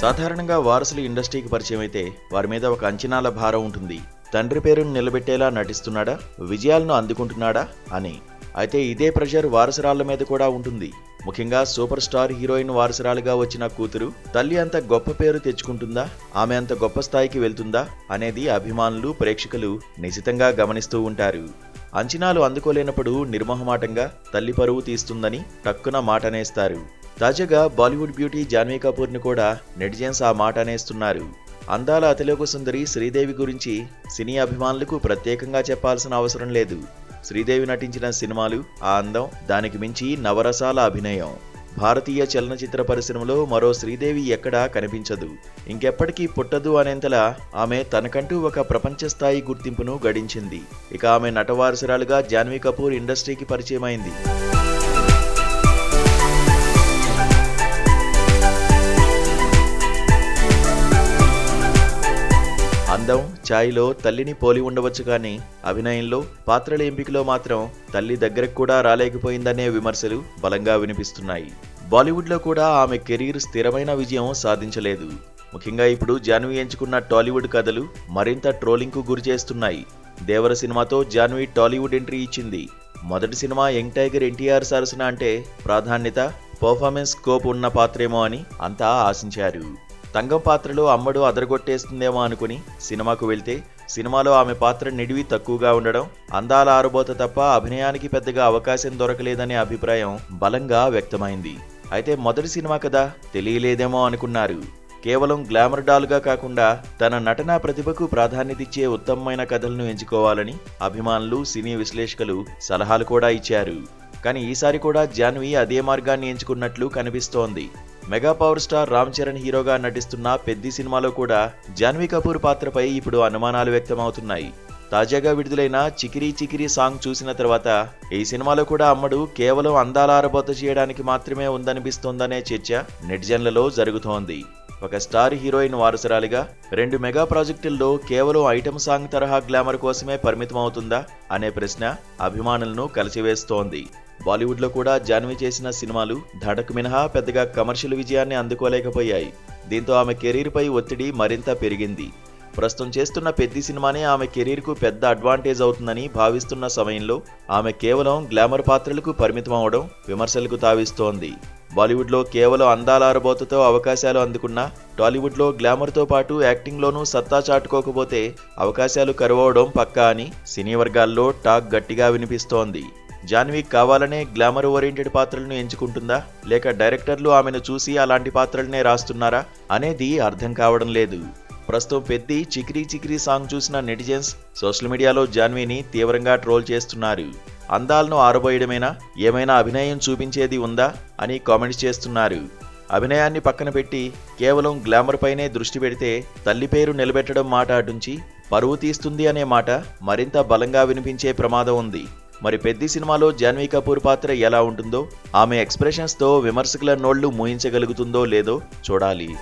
సాధారణంగా వారసులు ఇండస్ట్రీకి పరిచయం అయితే వారి మీద ఒక అంచనాల భారం ఉంటుంది. తండ్రి పేరును నిలబెట్టేలా నటిస్తున్నాడా? విజయాలను అందుకుంటున్నాడా? అని. అయితే ఇదే ప్రెషర్ వారసురాళ్ళ మీద కూడా ఉంటుంది. ముఖ్యంగా సూపర్ స్టార్ హీరోయిన్ వారసురాలుగా వచ్చిన కూతురు తల్లి అంత గొప్ప పేరు తెచ్చుకుంటుందా? ఆమె అంత గొప్ప స్థాయికి వెళ్తుందా? అనేది అభిమానులు ప్రేక్షకులు నిశితంగా గమనిస్తూ ఉంటారు. అంచనాలు అందుకోలేనప్పుడు నిర్మోహమాటంగా తల్లి పరువు తీస్తుందని టక్కున మాటనేస్తారు. తాజాగా బాలీవుడ్ బ్యూటీ జాన్వీ కపూర్ని కూడా నెటిజన్స్ ఆ మాట అనేస్తున్నారు. అందాల అతిలోక సుందరి శ్రీదేవి గురించి సినీ అభిమానులకు ప్రత్యేకంగా చెప్పాల్సిన అవసరం లేదు. శ్రీదేవి నటించిన సినిమాలు ఆ అందం దానికి మించి నవరసాల అభినయం. భారతీయ చలనచిత్ర పరిశ్రమలో మరో శ్రీదేవి ఎక్కడా కనిపించదు. ఇంకెప్పటికీ పుట్టదు అనేంతలా ఆమె తనకంటూ ఒక ప్రపంచ స్థాయి గుర్తింపును గడించింది. ఇక ఆమె నటవారసురాలుగా జాన్వీ కపూర్ ఇండస్ట్రీకి పరిచయమైంది. అందం ఛాయ్లో తల్లిని పోలి ఉండవచ్చు కానీ అభినయంలో పాత్రల ఎంపికలో మాత్రం తల్లి దగ్గరకు కూడా రాలేకపోయిందనే విమర్శలు బలంగా వినిపిస్తున్నాయి. బాలీవుడ్లో కూడా ఆమె కెరీర్ స్థిరమైన విజయం సాధించలేదు. ముఖ్యంగా ఇప్పుడు జాన్వి ఎంచుకున్న టాలీవుడ్ కథలు మరింత ట్రోలింగ్కు గురి చేస్తున్నాయి. దేవర సినిమాతో జాన్వి టాలీవుడ్ ఎంట్రీ ఇచ్చింది. మొదటి సినిమా యంగ్ టైగర్ ఎన్టీఆర్ సరసన అంటే ప్రాధాన్యత పర్ఫార్మెన్స్ స్కోప్ ఉన్న పాత్రేమో అని అంతా ఆశించారు. తంగం పాత్రలో అమ్మడు అదరగొట్టేస్తుందేమో అనుకుని సినిమాకు వెళ్తే సినిమాలో ఆమె పాత్ర నిడివి తక్కువగా ఉండడం అందాల ఆరుబోత తప్ప అభినయానికి పెద్దగా అవకాశం దొరకలేదనే అభిప్రాయం బలంగా వ్యక్తమైంది. అయితే మొదటి సినిమా కదా తెలియలేదేమో అనుకున్నారు. కేవలం గ్లామర్ డాల్గా కాకుండా తన నటనా ప్రతిభకు ప్రాధాన్యతిచ్చే ఉత్తమమైన కథలను ఎంచుకోవాలని అభిమానులు సినీ విశ్లేషకులు సలహాలు కూడా ఇచ్చారు. కానీ ఈసారి కూడా జాన్వి అదే మార్గాన్ని ఎంచుకున్నట్లు కనిపిస్తోంది. Mega power star Ram Charan హీరోగా నటిస్తున్న పెద్ది సినిమాలో కూడా జాన్వీ కపూర్ పాత్రపై ఇప్పుడు అనుమానాలు వ్యక్తమవుతున్నాయి. తాజాగా విడుదలైన చికిరీ చికిరీ సాంగ్ చూసిన తర్వాత ఈ సినిమాలో కూడా అమ్మడు కేవలం అందాల ఆరబోత చేయడానికి మాత్రమే ఉందనిపిస్తోందనే చర్చ నెటిజన్లలో జరుగుతోంది. ఒక స్టార్ హీరోయిన్ వారసురాలిగా రెండు మెగా ప్రాజెక్టుల్లో కేవలం ఐటమ్ సాంగ్ తరహా గ్లామర్ కోసమే పరిమితమవుతుందా అనే ప్రశ్న అభిమానులను కలిసివేస్తోంది. బాలీవుడ్లో కూడా జాన్వి చేసిన సినిమాలు ధడక్ మినహా పెద్దగా కమర్షియల్ విజయాన్ని అందుకోలేకపోయాయి. దీంతో ఆమె కెరీర్పై ఒత్తిడి మరింత పెరిగింది. ప్రస్తుతం చేస్తున్న పెద్ద సినిమానే ఆమె కెరీర్కు పెద్ద అడ్వాంటేజ్ అవుతుందని భావిస్తున్న సమయంలో ఆమె కేవలం గ్లామర్ పాత్రలకు పరిమితం అవడం విమర్శలకు తావిస్తోంది. బాలీవుడ్లో కేవలం అందాల ఆరబోతతో అవకాశాలు అందుకున్న టాలీవుడ్లో గ్లామర్తో పాటు యాక్టింగ్లోనూ సత్తా చాటుకోకపోతే అవకాశాలు కరువవడం పక్కా అని సినీ వర్గాల్లో టాక్ గట్టిగా వినిపిస్తోంది. జాన్వీ కావాలనే గ్లామర్ ఓరియంటెడ్ పాత్రలను ఎంచుకుంటుందా? లేక డైరెక్టర్లు ఆమెను చూసి అలాంటి పాత్రలనే రాస్తున్నారా? అనేది అర్థం కావడం లేదు. ప్రస్తుతం పెద్ది చిక్రీ చిక్రీ సాంగ్ చూసిన నెటిజన్స్ సోషల్ మీడియాలో జాన్వీని తీవ్రంగా ట్రోల్ చేస్తున్నారు. అందాలను ఆరబోయడమేనా? ఏమైనా అభినయం చూపించేది ఉందా? అని కామెంట్స్ చేస్తున్నారు. అభినయాన్ని పక్కన పెట్టి కేవలం గ్లామర్ పైనే దృష్టి పెడితే తల్లి పేరు నిలబెట్టడం మాట అటుంచి పరువు తీస్తుంది అనే మాట మరింత బలంగా వినిపించే ప్రమాదం ఉంది. మరి పెద్ది సినిమాలో జాన్వీ కపూర్ పాత్ర ఎలా ఉంటుందో ఆమె ఎక్స్ప్రెషన్స్తో విమర్శకుల నోళ్ళు మూయించగలుగుతుందో లేదో చూడాలి.